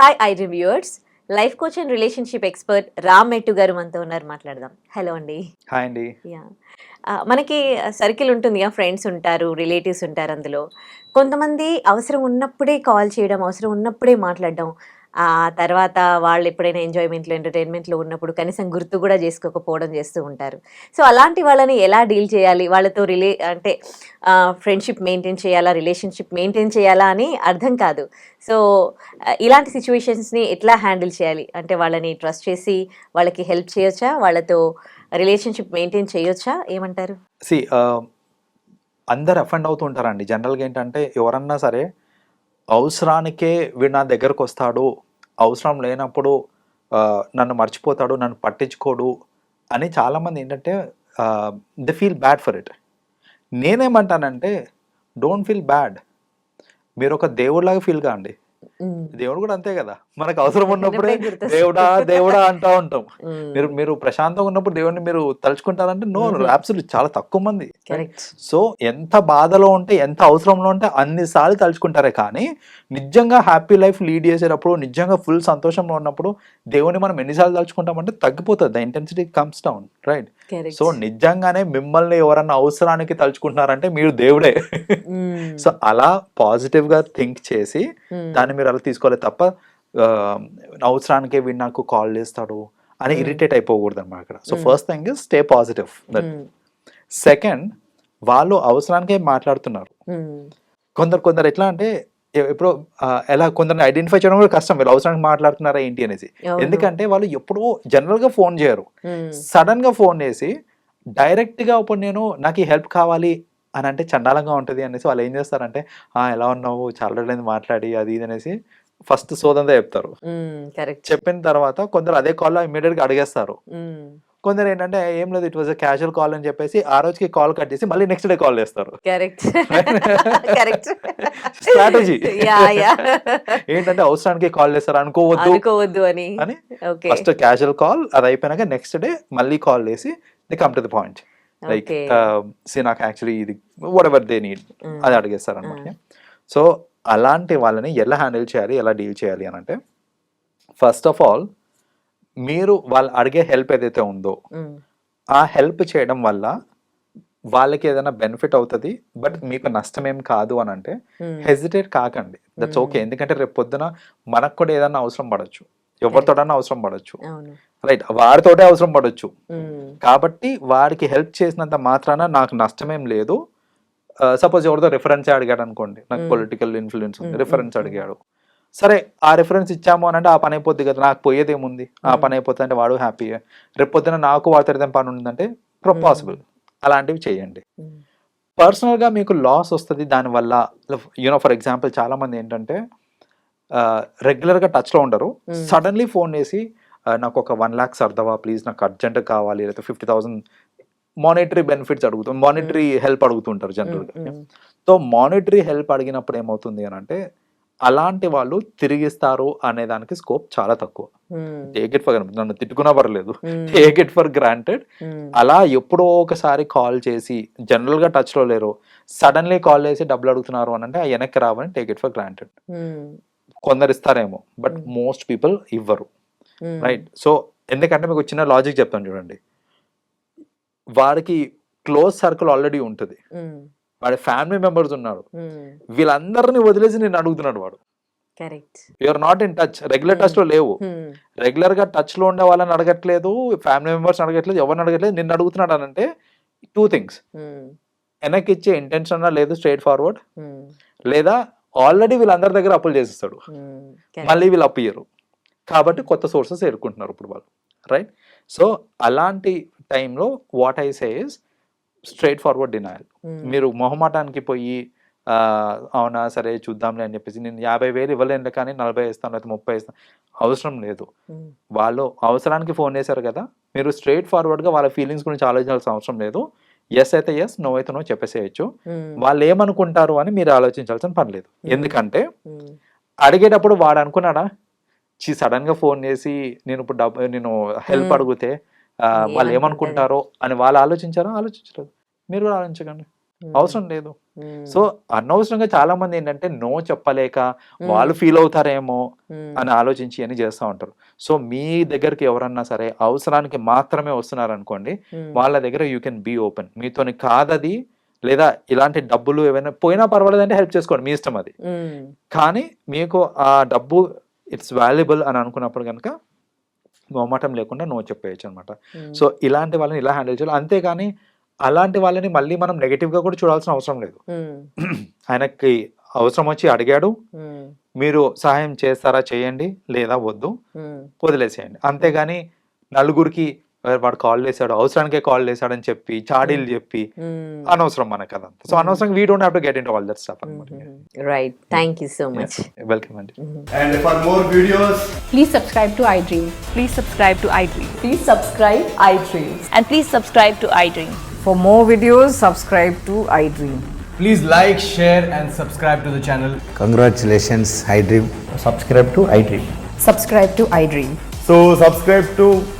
Hi I reviewers life coach and relationship expert Ram Mettu గారు మనతో ఉన్నారు మాట్లాడదాం. హలో అండి. హాయ్ అండి. యా మనకి సర్కిల్ ఉంటుంది ఫ్రెండ్స్ ఉంటారు రిలేటివ్స్ ఉంటారు అందులో. కొంతమంది అవసరం ఉన్నప్పుడే కాల్ చేయడం అవసరం ఉన్నప్పుడే మాట్లాడడం ఆ తర్వాత వాళ్ళు ఎప్పుడైనా ఎంజాయ్మెంట్లో ఎంటర్టైన్మెంట్లో ఉన్నప్పుడు కనీసం గుర్తు కూడా చేసుకోకపోవడం చేస్తూ ఉంటారు. సో అలాంటి వాళ్ళని ఎలా డీల్ చేయాలి? వాళ్ళతో రిలే అంటే ఫ్రెండ్షిప్ మెయింటైన్ చేయాలా? రిలేషన్షిప్ మెయింటైన్ చేయాలా అని అర్థం కాదు. సో ఇలాంటి సిచ్యువేషన్స్ని ఎట్లా హ్యాండిల్ చేయాలి? అంటే వాళ్ళని ట్రస్ట్ చేసి వాళ్ళకి హెల్ప్ చేయొచ్చా? వాళ్ళతో రిలేషన్షిప్ మెయింటైన్ చేయొచ్చా? ఏమంటారు? సి అందరు అఫెండ్ అవుతూ ఉంటారండి. జనరల్గా ఏంటంటే ఎవరన్నా సరే అవసరానికే వీడు నా దగ్గరకు వస్తాడు అవసరం లేనప్పుడు నన్ను మర్చిపోతాడు నన్ను పట్టించుకోడు అని చాలామంది ఏంటంటే the feel bad for it. నేనేమంటానంటే డోంట్ ఫీల్ బ్యాడ్. మీరు ఒక దేవుడిలాగా ఫీల్ కాండి. దేవుడు కూడా అంతే కదా. మనకు అవసరం ఉన్నప్పుడే. దేవుడా దేవుడా అంటా ఉంటాం. మీరు మీరు ప్రశాంతంగా ఉన్నప్పుడు దేవుడిని మీరు తలుచుకుంటారంటే నో. అబ్సల్యూట్ చాలా తక్కువ మంది. సో ఎంత బాధలో ఉంటే ఎంత అవసరంలో ఉంటే అన్నిసార్లు తలుచుకుంటారే కానీ నిజంగా హ్యాపీ లైఫ్ లీడ్ చేసేటప్పుడు నిజంగా ఫుల్ సంతోషంలో ఉన్నప్పుడు దేవుని మనం ఎన్నిసార్లు తలుచుకుంటామంటే తగ్గిపోతుంది. The intensity comes down right so నిజంగానే మిమ్మల్ని ఎవరన్నా అవసరానికి తలుచుకుంటున్నారంటే మీరు దేవుడే. సో అలా పాజిటివ్గా థింక్ చేసి దాన్ని మీరు అలా తీసుకోవాలి తప్ప అవసరానికే వీడు నాకు కాల్ చేస్తాడు అని Hmm. ఇరిటేట్ అయిపోకూడదు అనమాట ఇక్కడ so Hmm. First thing is stay positive that second వాళ్ళు అవసరానికే మాట్లాడుతున్నారు. కొందరు కొందరు ఎట్లా అంటే ఎప్పుడో ఎలా కొందరిని ఐడెంటిఫై చేయడం కూడా కష్టం. వీళ్ళు అవసరానికి మాట్లాడుతున్నారా ఏంటి అనేసి. ఎందుకంటే వాళ్ళు ఎప్పుడో జనరల్గా ఫోన్ చేయరు. సడన్గా ఫోన్ చేసి డైరెక్ట్గా ఇప్పుడు నేను నాకు ఈ హెల్ప్ కావాలి అని అంటే చండాలంగా ఉంటుంది అనేసి వాళ్ళు ఏం చేస్తారంటే ఆ ఎలా ఉన్నావు? చాలా రోజులైంది మాట్లాడి అది ఇది అనేసి ఫస్ట్ సోదంతా చెప్తారు. చెప్పిన తర్వాత కొందరు అదే కాల్లో ఇమీడియట్గా అడిగేస్తారు. కొందరు ఏంటంటే ఏం లేదు ఇట్ వాజ్ క్యాజువల్ కాల్ అని చెప్పేసి ఆ రోజుకి కాల్ కట్ చేసి మళ్ళీ నెక్స్ట్ డే కాల్ చేస్తారు. కరెక్ట్ యా ఏంటంటే అవసరానికి కాల్ చేస్తారు అనుకోవద్దు అనుకోవద్దు అని. ఫస్ట్ క్యాజువల్ కాల్ అది అయిపోయినాక నెక్స్ట్ డే మళ్ళీ కాల్ చేసి the come to the point like see నాకు యాక్చువల్లీ ఇది వాట్ ఎవర్ దే నీడ్ అది అడిగేస్తారు అనమాట సో అలాంటి వాళ్ళని ఎలా హ్యాండిల్ చేయాలి ఎలా డీల్ చేయాలి అని అంటే ఫస్ట్ ఆఫ్ ఆల్ మీరు వాళ్ళు అడిగే హెల్ప్ ఏదైతే ఉందో ఆ హెల్ప్ చేయడం వల్ల వాళ్ళకి ఏదైనా బెనిఫిట్ అవుతుంది బట్ మీకు నష్టం ఏం కాదు అని అంటే హెజిటేట్ కాకండి. దట్స్. ఓకే ఎందుకంటే రేపు పొద్దున మనకు కూడా ఏదైనా అవసరం పడవచ్చు ఎవరితోటన్నా అవసరం పడవచ్చు అవును. రైట్ వారితోటే అవసరం పడవచ్చు. కాబట్టి వాడికి హెల్ప్ చేసినంత మాత్రాన నాకు నష్టమేం లేదు. సపోజ్ ఎవరితో రిఫరెన్స్ అడిగాడు అనుకోండి నాకు. పొలిటికల్ ఇన్ఫ్లుయెన్స్ ఉంది రిఫరెన్స్ అడిగాడు. సరే ఆ రిఫరెన్స్ ఇచ్చాము అని అంటే ఆ పని అయిపోద్ది కదా నాకు పోయేది ఏముంది ఆ Mm. పని అయిపోతుంది అంటే వాడు హ్యాపీ రేపు పొద్దున నాకు వాడితో ఏదైనా పని ఉందంటే. పాసిబుల్ అలాంటివి చేయండి Mm. పర్సనల్గా మీకు లాస్ వస్తుంది దానివల్ల యూనో ఫర్ ఎగ్జాంపుల్ చాలా మంది ఏంటంటే రెగ్యులర్గా టచ్లో ఉండరు. సడన్లీ ఫోన్ చేసి "ఆ, నాకు ఒక వన్ ల్యాక్ సర్దవా ప్లీజ్ నాకు అర్జెంట్ కావాలి లేదా ఫిఫ్టీ థౌసండ్ మానిటరీ బెనిఫిట్స్ అడుగుతాం మానిటరీ హెల్ప్ అడుగుతుంటారు జనరల్గా Mm. సో మానిటరీ హెల్ప్ అడిగినప్పుడు ఏమవుతుంది అని అంటే అలాంటి వాళ్ళు తిరిగిస్తారు అనే దానికి స్కోప్ చాలా తక్కువ. టేక్ ఇట్ ఫర్ నన్ను తిట్టుకున్నా పర్లేదు. Take it for granted. అలా ఎప్పుడో ఒకసారి కాల్ చేసి జనరల్గా టచ్లో లేరు సడన్లీ కాల్ చేసి డబ్బులు అడుగుతున్నారు అని అంటే ఆ వెనక్కి రావని టేక్ ఇట్ ఫర్ గ్రాంటెడ్. కొందరు ఇస్తారేమో బట్. మోస్ట్ పీపుల్ ఇవ్వరు. రైట్ సో ఎందుకంటే మీకు చిన్న లాజిక్ చెప్తాను చూడండి వాడికి క్లోజ్ సర్కిల్ ఆల్రెడీ ఉంటుంది. వాడి ఫ్యామిలీ మెంబర్స్ ఉన్నారు. వీళ్ళందరినీ వదిలేసి నేను అడుగుతున్నాడు వాడు you're not in touch regular. టచ్లో లేవు. రెగ్యులర్గా టచ్లో ఉండే వాళ్ళని అడగట్లేదు ఫ్యామిలీ మెంబర్స్ అడగట్లేదు ఎవరిని అడగట్లేదు నిన్ను అడుగుతున్నాడు అని అంటే టూ థింగ్స్. వెనక్కి ఇచ్చే ఇంటెన్షన్ లేదు స్ట్రైట్ ఫార్వర్డ్. లేదా ఆల్రెడీ వీళ్ళందరి దగ్గర అప్పులు చేసేస్తాడు. మళ్ళీ వీళ్ళు అప్పు కాబట్టి కొత్త సోర్సెస్ ఎదుర్కొంటున్నారు ఇప్పుడు వాళ్ళు రైట్ సో అలాంటి టైంలో what I say is straightforward denial. మీరు మొహమాటానికి పోయి ఆ, అవునా సరే చూద్దాంలే అని చెప్పేసి నేను యాభై వేలు ఇవ్వలేను కానీ నలభై ఇస్తాను లేకపోతే ముప్పై ఇస్తాను అవసరం లేదు Mm. వాళ్ళు అవసరానికి ఫోన్ చేశారు కదా మీరు స్ట్రైట్ ఫార్వర్డ్గా వాళ్ళ ఫీలింగ్స్ గురించి ఆలోచించాల్సిన అవసరం లేదు ఎస్ అయితే ఎస్ నో అయితే నో చెప్పేసేయచ్చు Mm. వాళ్ళు ఏమనుకుంటారు అని మీరు ఆలోచించాల్సిన పని లేదు ఎందుకంటే Mm. అడిగేటప్పుడు వాడు అనుకున్నాడా చీ సడన్గా ఫోన్ చేసి నేను ఇప్పుడు డబ్బు నేను హెల్ప్ Hmm. అడిగితే వాళ్ళు ఏమనుకుంటారు? అని వాళ్ళు ఆలోచించారో ఆలోచించలేదు. మీరు కూడా ఆలోచించకండి. అవసరం లేదు. సో అనవసరంగా చాలా మంది ఏంటంటే నో చెప్పలేక వాళ్ళు ఫీల్ అవుతారేమో అని ఆలోచించి అని చేస్తూ ఉంటారు. సో మీ దగ్గరికి ఎవరన్నా సరే అవసరానికి మాత్రమే వస్తున్నారు అనుకోండి వాళ్ళ దగ్గర యూ కెన్ బీ ఓపెన్. మీతోని కాదది లేదా ఇలాంటి డబ్బులు ఏమైనా పోయినా పర్వాలేదు అంటే హెల్ప్ చేసుకోండి. మీ ఇష్టం అది. కానీ మీకు ఆ డబ్బు ఇట్స్ వాల్యుబుల్ అని అనుకున్నప్పుడు కనుక మొహమాటం లేకుండా నో చెప్పేయచ్చు అనమాట సో ఇలాంటి వాళ్ళని ఇలా హ్యాండిల్ చేయాలి. అంతేగాని అలాంటి వాళ్ళని మళ్ళీ మనం negative గా కూడా చూడాల్సిన అవసరం లేదు. ఆయనకి అవసరం వచ్చి అడిగాడు. మీరు సహాయం చేస్తారా చేయండి లేదా వద్దు. వదిలేసేయండి. అంతేగాని నలుగురికి "ఏ, వాడు కాల్ చేశాడు అవసరానికే కాల్ చేశాడని చెప్పి చాడీలు చెప్పి అనవసరం మనకు అదంతా సో అనవసరం we don't have to get in all that stuff అనమాట right thank you so much welcome అండి And for more videos, Please subscribe to iDream. Please subscribe to iDream. Please subscribe iDream. And please subscribe to iDream. For more videos, subscribe to iDream. please like, share, and subscribe to the channel. Congratulations, iDream. Subscribe to iDream. Subscribe to iDream. So, subscribe to iDream Media. I